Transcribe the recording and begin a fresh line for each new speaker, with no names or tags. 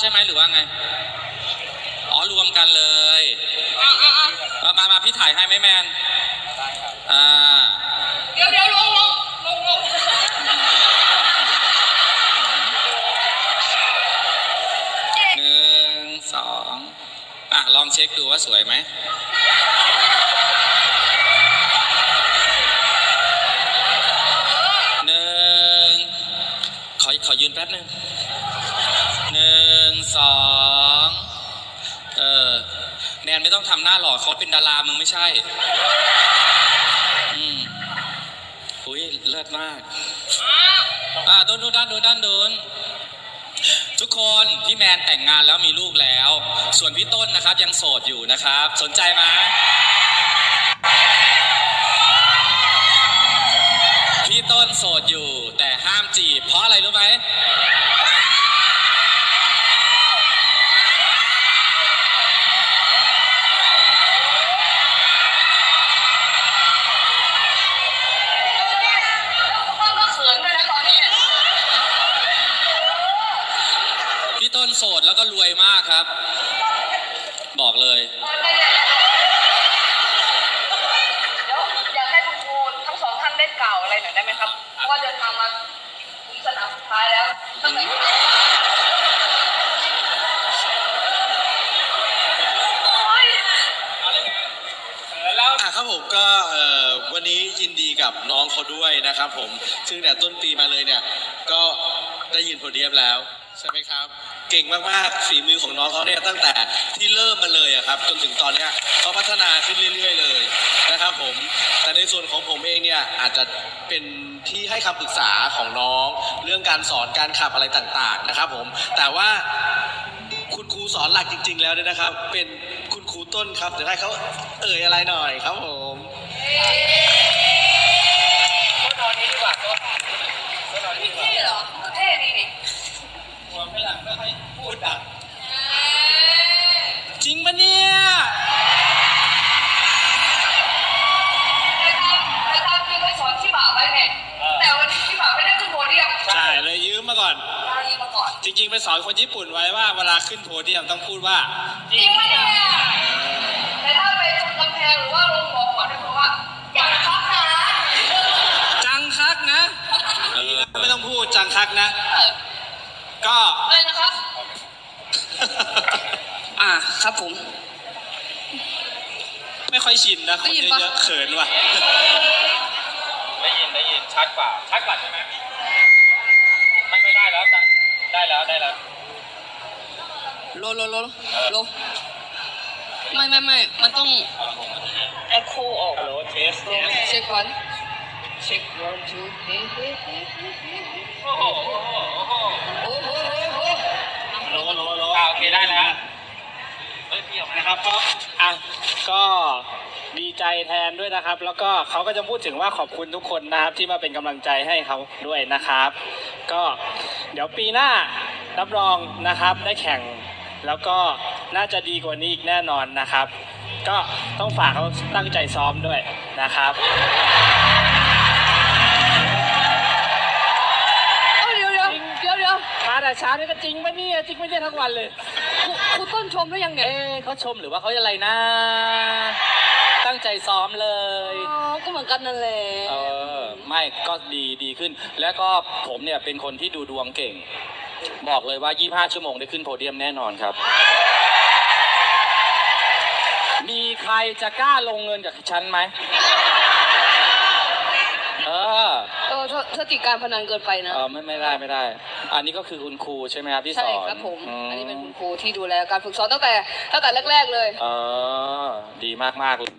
ใช่ไหมหรือว่าไง อ๋อรวมกันเลยมามามาพี่ถ่ายให้ไหมแมนอ่า
เดี๋ยวเดี๋ยวลงลงลงลง
หนึ่งสองอะลองเช็คดูว่าสวยไหมหนึ่งขอขอยืนแป๊บหนึ่งห นึ่งสองเออแนนไม่ต้องทำหน้าหล่อเขาเป็นดารามึงไม่ใช่ อืมอุ้ยเลิศมาก อ่าโดนดูด้านดนด้านโดนทุกคนพี่แมนแต่งงานแล้วมีลูกแล้ว ส่วนพี่ต้นนะครับยังโสดอยู่นะครับ สนใจไหมพี่ต้นโสดอยู่ แต่ห้ามจีบเพราะอะไรรู้ไหม พี่ต้นโสดแล้วก็รวยมากครับ บอกเลย
เดี๋ยวอยากให้คุณครูทั้งสองท่านได้กล่าวอะไรหน่อยได้ไหมครับ เพราะว่าเดินทางมาถึงสนามสุดท้ายแล้วตั้งแต่โอ๊ย
อะครับผมก็เอ่อวันนี้ยินดีกับน้องเขาด้วยนะครับผมซึ่งแต่ต้นปีมาเลยเนี่ย ก็ได้ยินโพเดียมแล้ว ใช่ไหมครับ เก่งมากๆฝีมือของน้องเขาเนี่ยตั้งแต่ที่เริ่มมาเลยอะครับจนถึงตอนเนี้ยเขาพัฒนาขึ้นเรื่อย ๆ เลยนะครับผมแต่ในส่วนของผมเองเนี่ยอาจจะเป็นที่ให้คำปรึกษาของน้อง เรื่องการสอนการขับอะไรต่างๆนะครับผมแต่ว่าคุณครูสอนหลักจริง ๆ แล้วเนี่ยนะครับ เป็นคุณครูต้นครับเดี๋ยวให้เขาเอ่ยอะไรหน่อยครับผม
นอนนี้ดีกว่าก็เท่เหรอเท่ดีนี่
หั วไม่หลังไม่ค่อยพูดอะจริงปะเนี่ย
แต่ตามแต่ตามที่เขาสอนที่บ่าวไว้ไงแต่วันนี้ที่บ่าวไม่ได้ขึ้นโพเดียม
ใช่เลยยืมมาก่อน
ลาลีมาก่อน
จริงๆ ไปสอนคนญี่ปุ่นไว้ว่าเวลาขึ้นโพเดียมต้องพูดว่า
จริงไหมเนี่ยแต่ถ้าไปตรงกำแพงหรือว่าลงหอก่อนเนี่ยบอกว่าอย่าทักนะ
จังคักนะ
เออ
ไม่ต้องพูดจังคักนะก็
เลยนะครับ
อะ ครับผม ไม่ค่อยชินนะค
ได้
น
ยินปะ
เยอะๆเขินว่ะ
ได้ยินได้ยินชัดกว่าชัดกว่าใช่ไหมไม่ไม่ได้แล้วแต่ได้แล้วได้แล้ว
โลโลโลโลไม่ไม่ไม่มันต้องเอ็กโคออก
ฮัลโหลเทส
เช็ควันเช็ควันทูเฮ้เฮ้เฮ้เฮ้โอ้โหโอ้โหโอ้โห
โลโลโล
อ่าโอเคได้แล้ว
นะครับก็อะก็ดีใจแทนด้วยนะครับ แล้วก็เขาก็จะพูดถึงว่าขอบคุณทุกคนนะครับ ที่มาเป็นกำลังใจให้เขาด้วยนะครับ ก็เดี๋ยวปีหน้ารับรองนะครับได้แข่ง แล้วก็น่าจะดีกว่านี้อีกแน่นอนนะครับ ก็ต้องฝากเขาตั้งใจซ้อมด้วยนะครับาแต่เช้านี่ก็จริงปะเนี่ยจริงไม่ใช่ทั้งวันเลย
ครูครูต้นชมหรือยังเนี่ย
เอ๊ะเขาชมหรือว่าเขาอะไรนะ ตั้งใจซ้อมเลย
อ๋อก็เหมือนกันนั่นแหละ
เออ ไม่ก็ดีดีขึ้น แล้วก็ผมเนี่ยเป็นคนที่ดูดวงเก่ง บอกเลยว่า 25 ชั่วโมงได้ขึ้นโพเดียมแน่นอนครับ มีใครจะกล้าลงเงินกับฉันไหมเออ
เออ ถ้าถ้าติดการพนันเกินไปนะ
เออไม่ไม่ได้ไม่ได้ อันนี้ก็คือคุณครูใช่ไหมครับที่ส
ใช่
อน
ครับผม
ม
อันนี้เป็นคุณครูที่ดูแลการฝึกซ้อมตั้งแต่ตั้งแต่แรก ๆเลย
เออดีมากมากๆเลย